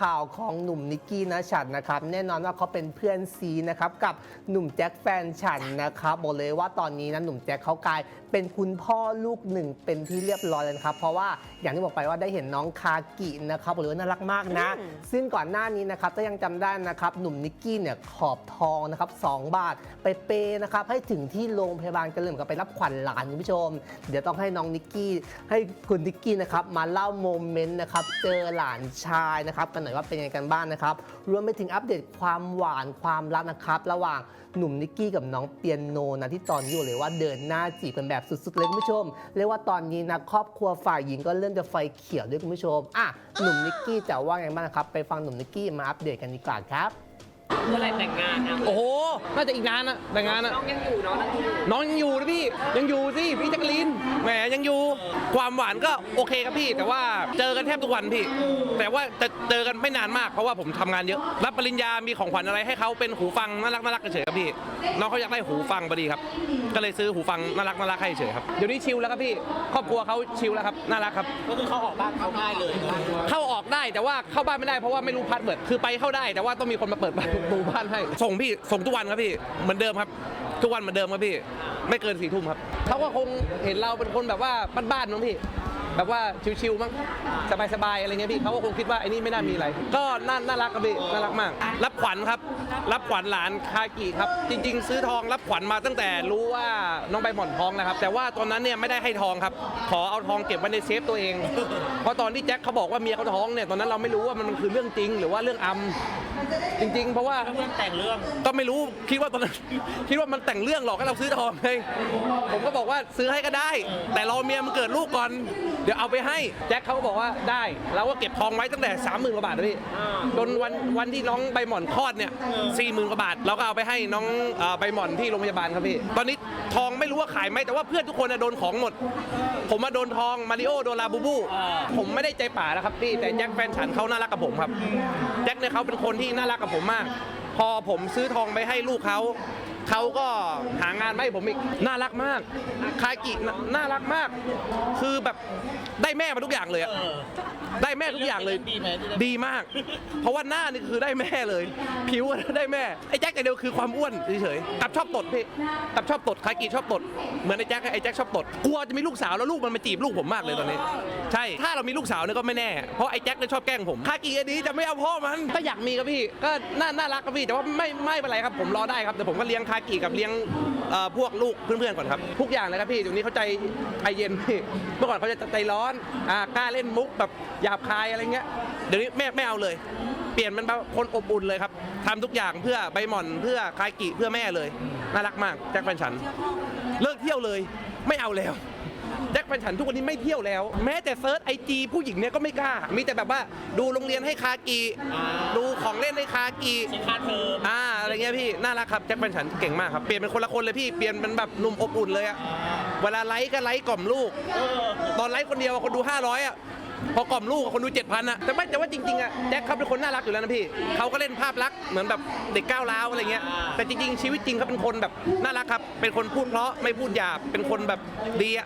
ข่าวของหนุ่มนิกกี้นะฉันนะครับ แน่นอนว่าเขาเป็นเพื่อนซีนะครับกับหนุ่มแจ็คแฟนฉันนะครับบอกเลยว่าตอนนี้นะหนุ่มแจ็คเขากลายเป็นคุณพ่อลูกหนึ่งเป็นที่เรียบร้อยแล้วนะครับ เพราะว่าอย่างที่บอกไปว่าได้เห็นน้องคากินะครับบอกเลยว่าน่ารักมากนะ ซึ่งก่อนหน้านี้นะครับถ้ายังจำได้นะครับหนุ่มนิกกี้เนี่ยขอบทองนะครับ2บาทไปเปย์นะครับให้ถึงที่โรงพยาบาลกันเลยเหมือนกับไปรับขวัญหลานคุณผู้ชม เดี๋ยวต้องให้น้องนิกกี้ให้คุณนิกกี้นะครับมาเล่าโมเมนต์นะครับเจอหลานชายนะครับกันหน่อยว่าเป็นยังไงกันบ้างนะครับ รวมไปถึงอัปเดตความหวานความรักนะครับ ระหว่างหนุ่มนิกกี้กับน้องเปียโนนะที่ตอนนี้อยู่เลยว่าเดินหน้าจีบกันแบบสุดๆเลยคุณผู้ชม เรียกว่าตอนนี้นะครอบครัวฝ่ายหญิงก็เริ่มจะไฟเขียวด้วยคุณผู้ชมอะหนุ่มนิกกี้จะว่าไงบ้างนะครับไปฟังหนุ่มนิกกี้มาอัปเดตกันดีกว่าครับ เมื่อไหรแต่งงานนะโอ้โห น่าจะอีกนานนะแต่งงานอะน้องยังอยู่เนาะนั่งอยู่น้องยังอยู่นะพี่ยังอยู่สิพี่แจักรีนแหมยังอยู่ ความหวานก็โอเคครับพี่ แต่ว่าเจอกันแทบทุกวันพี่ แต่ว่าจะเจอกันไม่นานมากเพราะว่าผมทำงานเยอะ รับปริญญามีของขวัญอะไรให้เขาเป็นหูฟังน่ารักน่ารักเฉยๆครับพี่ น้องเขาอยากได้หูฟังพอดีครับ ก็เลยซื้อหูฟังน่ารักน่ารักให้เฉยๆครับเดี๋ยวนี้ชิลแล้วครับพี่ครอบครัวเขาชิลแล้วครับน่ารักครับ ก็คือเขาออกบ้านเขาง่ายเลยเข้าออกได้แต่ว่าเข้าบ้านไม่ได้เพราะว่าไม่รู้พาสเวิร์ดคือไปเข้าได้แต่ว่าต้องมีคนมาเปิดประตูบ้านให้ส่งพี่ส่งทุกวันครับพี่เหมือนเดิมครับ ทุกวันเหมือนเดิมครับพี่ ไม่เกินสี่ทุ่มครับเขาก็คงเห็นเราเป็นคนแบบว่าบ้านๆมั้งพี่ แบบว่าชิวๆมั้งสบายๆอะไรเงี้ยพี่เขาก็คงคิดว่าไอ้นี่ไม่น่ามีอะไร ก็น่าน่ารักครับพี่น่ารักมาก รับขวัญครับ รับขวัญหลานคากิครับ จริง ๆ ซื้อทองรับขวัญมาตั้งแต่รู้ว่าน้องใบหม่อนท้องนะครับ แต่ว่าตอนนั้นเนี่ยไม่ได้ให้ทองครับ ขอเอาทองเก็บไว้ในเซฟตัวเอง เพราะตอนที่แจ็คเขาบอกว่าเมียเขาท้องเนี่ยตอนนั้นเราไม่รู้ว่ามันคือเรื่องจริง หรือว่าเรื่องอำจริง ๆ เพราะว่าเรื่องแต่งเรื่องก็ไม่รู้คิดว่าตอนนั้นคิดว่ามันแต่งเรื่องหลอกให้เราซื้อทองไงผมก็บอกว่าซื้อให้ก็ได้ แต่รอเมียมันเกิดลูกก่อนเดี๋ยวเอาไปให้แจ็คเขาก็บอกว่าได้เราก็เก็บทองไว้ตั้งแต่ 3 0,000กว่าบาทนะพี่จนวันวันที่น้องใบหม่อนคลอดเนี่ยสี่หมื่นกว่าบาทเราก็เอาไปให้น้องเอ่อใบหม่อนที่โรงพยาบาลครับพี่ตอนนี้ทองไม่รู้ว่าขายไหมแต่ว่าเพื่อนทุกคนน่ะโดนของหมด ผมมาโดนทองมาริโอโดนลาบูบูผมไม่ได้ใจป่านะครับพี่แต่แจ็คแฟนฉันเขาน่ารักกับผมครับแจ็คเนี่ยเขาเป็นคนที่น่ารักกับผมมาก พอผมซื้อทองไปให้ลูกเขา เขาก็หางานมาให้ผมอีกน่ารักมากคากิน่าน่ารักมาก คือแบบได้แม่มาทุกอย่างเลยอะได้แม่ทุกอย่างเลย ดีไหมที่ได้ ดีมาก เพราะว่าหน้านี่คือได้แม่เลย ผิวก็ได้แม่ ไอ้แจ็คไอเดียวคือความอ้วนเฉยๆกับชอบตดพี่กับชอบตดคากิชอบตด เหมือนไอ้แจ็คไอ้แจ็คชอบตด กลัวจะมีลูกสาวแล้วลูกมันมาจีบลูกผมมากเลยตอนนี้ ใช่ ถ้าเรามีลูกสาวเนี่ยก็ไม่แน่ เพราะไอ้แจ็คเนี่ยชอบแกล้งผม คากิไอ้นี้จะไม่เอาพ่อมันถ้าอยากมีครับพี่ ก็น่าน่ารักครับพี่ แต่ว่าไม่ไม่เป็นไรครับ ผมรอได้ครับ แต่ผมก็เลี้ยงคากิกับเลี้ยงเอ่อพวกลูกเพื่อนๆก่อนครับ ทุกอย่างเลยครับพี่เดี๋ยวนี้เขาใจใจเย็นพี่เมื่อก่อนเขาจะใจร้อนอ่ากล้าเล่นมุกแบบหยาบคายอะไรเงี้ยเดี๋ยวนี้แม่ไม่เอาเลย เปลี่ยนมันเป็นคนอบอุ่นเลยครับทำทุกอย่างเพื่อใบหม่อนเพื่อคากิเพื่อแม่เลยน่ารักมากแจ็คแฟนฉัน เลิกเที่ยวเลยไม่เอาแล้ว แจ็คแฟนฉันทุกวันนี้ไม่เที่ยวแล้ว แม้แต่เซิร์ชไอจีผู้หญิงเนี่ยก็ไม่กล้า มีแต่แบบว่าดูโรงเรียนให้คากิดูของเล่นให้คากิใช้ค่าเทอมอ่าอะไรเงี้ยพี่น่ารักครับแจ็คแฟนฉันเก่งมากครับเปลี่ยนเป็นคนละคนเลยพี่เปลี่ยนเป็นแบบหนุ่มอบอุ่นเลยอะเวลาไลค์ก็ไลค์กล่อมลูก ตอนไลค์คนเดียวคนดู 500อะพอกล่อมลูกคนดู7,000อะแต่ไม่แต่ว่าจริงๆอะแจ็คเขาเป็นคนน่ารักอยู่แล้วนะพี่เขาก็เล่นภาพลักษณ์เหมือนแบบเด็กก้าวร้าวอะไรเงี้ยแต่จริงๆชีวิตจริงเขาเป็นคนแบบน่ารักครับ เป็นคนพูดเพราะไม่พูดหยาบเป็นคนแบบดีอะ